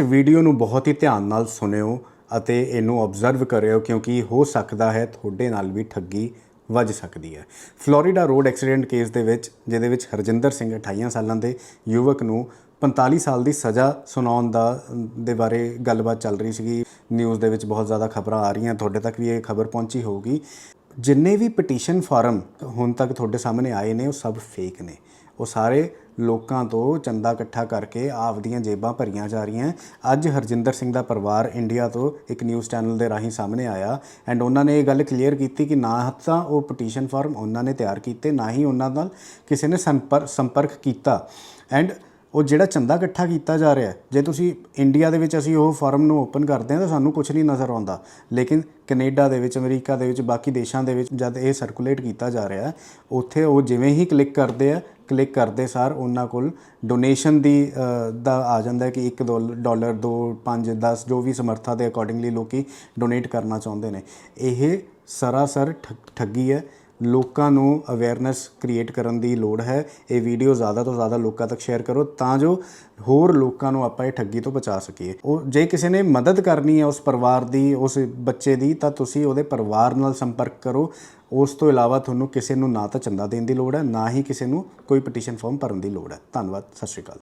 Video ਨੂੰ ਬਹੁਤ ਹੀ ਧਿਆਨ ਨਾਲ ਸੁਣਿਓ ਅਤੇ ਇਹਨੂੰ ਆਬਜ਼ਰਵ ਕਰਿਓ ਕਿਉਂਕਿ ਹੋ ਸਕਦਾ ਹੈ ਤੁਹਾਡੇ ਨਾਲ ਵੀ ਠੱਗੀ ਵੱਜ ਸਕਦੀ ਹੈ। ਫਲੋਰੀਡਾ ਰੋਡ ਐਕਸੀਡੈਂਟ ਕੇਸ ਦੇ ਵਿੱਚ, ਜਿਹਦੇ ਵਿੱਚ ਹਰਜਿੰਦਰ ਸਿੰਘ 28 ਸਾਲਾਂ ਦੇ ਯੁਵਕ ਨੂੰ 45 ਸਾਲ ਦੀ ਸਜ਼ਾ ਸੁਣਾਉਣ ਦਾ, ਦੇ ਬਾਰੇ ਗੱਲਬਾਤ ਚੱਲ ਰਹੀ ਸੀਗੀ। ਨਿਊਜ਼ ਦੇ ਵਿੱਚ ਬਹੁਤ ਜ਼ਿਆਦਾ ਖਬਰਾਂ ਆ ਰਹੀਆਂ, ਤੁਹਾਡੇ ਤੱਕ ਵੀ ਇਹ ਖਬਰ ਪਹੁੰਚੀ ਹੋਊਗੀ। ਜਿੰਨੇ ਵੀ ਪਟੀਸ਼ਨ ਫਾਰਮ ਹੁਣ ਤੱਕ ਤੁਹਾਡੇ ਸਾਹਮਣੇ ਆਏ ਨੇ, ਉਹ ਸਭ ਫੇਕ ਨੇ। ਉਹ ਸਾਰੇ ਲੋਕਾਂ ਤੋਂ ਚੰਦਾ ਇਕੱਠਾ ਕਰਕੇ ਆਪਦੀਆਂ ਜੇਬਾਂ ਭਰੀਆਂ ਜਾ ਰਹੀਆਂ ਅੱਜ ਹਰਜਿੰਦਰ ਸਿੰਘ ਦਾ ਪਰਿਵਾਰ ਇੰਡੀਆ ਤੋਂ ਇੱਕ ਨਿਊਜ਼ ਚੈਨਲ ਦੇ ਰਾਹੀਂ ਸਾਹਮਣੇ ਆਇਆ ਐਂਡ ਉਹਨਾਂ ਨੇ ਇਹ ਗੱਲ ਕਲੀਅਰ ਕੀਤੀ ਕਿ ਨਾ ਤਾਂ ਉਹ ਪਟੀਸ਼ਨ ਫਾਰਮ ਉਹਨਾਂ ਨੇ ਤਿਆਰ ਕੀਤੇ, ਨਾ ਹੀ ਉਹਨਾਂ ਨਾਲ ਕਿਸੇ ਨੇ ਸੰਪਰ, ਸੰਪਰਕ ਕੀਤਾ। ਐਂਡ ਉਹ ਜਿਹੜਾ ਚੰਦਾ ਇਕੱਠਾ ਕੀਤਾ ਜਾ ਰਿਹਾ ਜੇ ਤੁਸੀਂ ਇੰਡੀਆ ਦੇ ਵਿੱਚ ਅਸੀਂ ਉਹ ਫਾਰਮ ਨੂੰ ਓਪਨ ਕਰਦੇ ਹਾਂ ਤਾਂ ਸਾਨੂੰ ਕੁਝ ਨਹੀਂ ਨਜ਼ਰ ਆਉਂਦਾ। ਲੇਕਿਨ ਕੈਨੇਡਾ ਦੇ ਵਿੱਚ, ਅਮਰੀਕਾ ਦੇ ਵਿੱਚ, ਬਾਕੀ ਦੇਸ਼ਾਂ ਦੇ ਵਿੱਚ ਜਦ ਇਹ ਸਰਕੂਲੇਟ ਕੀਤਾ ਜਾ ਰਿਹਾ ਉੱਥੇ ਉਹ ਜਿਵੇਂ ਹੀ ਕਲਿੱਕ ਕਰਦੇ ਆ ਕਲਿੱਕ ਕਰਦੇ ਸਾਰ ਉਹਨਾਂ ਕੋਲ ਡੋਨੇਸ਼ਨ ਦੀ ਦਾ ਆ ਜਾਂਦਾ ਹੈ ਕਿ 1 ਡਾਲਰ 2 5 10 ਜੋ ਵੀ ਸਮਰੱਥਾ ਦੇ ਅਕੋਰਡਿੰਗਲੀ ਲੋਕੀ ਡੋਨੇਟ ਕਰਨਾ ਚਾਹੁੰਦੇ ਨੇ। ਇਹ ਸਰਾਸਰ ਠੱਗ- ਠੱਗੀ ਹੈ। ਲੋਕਾਂ ਨੂੰ ਅਵੇਅਰਨੈਸ ਕ੍ਰੀਏਟ ਕਰਨ ਦੀ ਲੋੜ ਹੈ। ਇਹ ਵੀਡੀਓ ਜ਼ਿਆਦਾ ਤੋਂ ਜ਼ਿਆਦਾ ਲੋਕਾਂ ਤੱਕ ਸ਼ੇਅਰ ਕਰੋ ਤਾਂ ਜੋ ਹੋਰ ਲੋਕਾਂ ਨੂੰ ਆਪਾਂ ਇਹ ਠੱਗੀ ਤੋਂ ਬਚਾ ਸਕੀਏ। ਉਹ ਜੇ ਕਿਸੇ ਨੇ ਮਦਦ ਕਰਨੀ ਹੈ ਉਸ ਪਰਿਵਾਰ ਦੀ, ਉਸ ਬੱਚੇ ਦੀ, ਤਾਂ ਤੁਸੀਂ ਉਹਦੇ ਪਰਿਵਾਰ ਨਾਲ ਸੰਪਰਕ ਕਰੋ। ਉਸ ਤੋਂ ਇਲਾਵਾ ਤੁਹਾਨੂੰ ਕਿਸੇ ਨੂੰ ਨਾ ਤਾਂ ਚੰਦਾ ਦੇਣ ਦੀ ਲੋੜ ਹੈ, ਨਾ ਹੀ ਕਿਸੇ ਨੂੰ ਕੋਈ ਪਟੀਸ਼ਨ ਫਾਰਮ ਭਰਨ ਦੀ ਲੋੜ ਹੈ। ਧੰਨਵਾਦ, ਸਤਿ ਸ਼੍ਰੀ ਅਕਾਲ।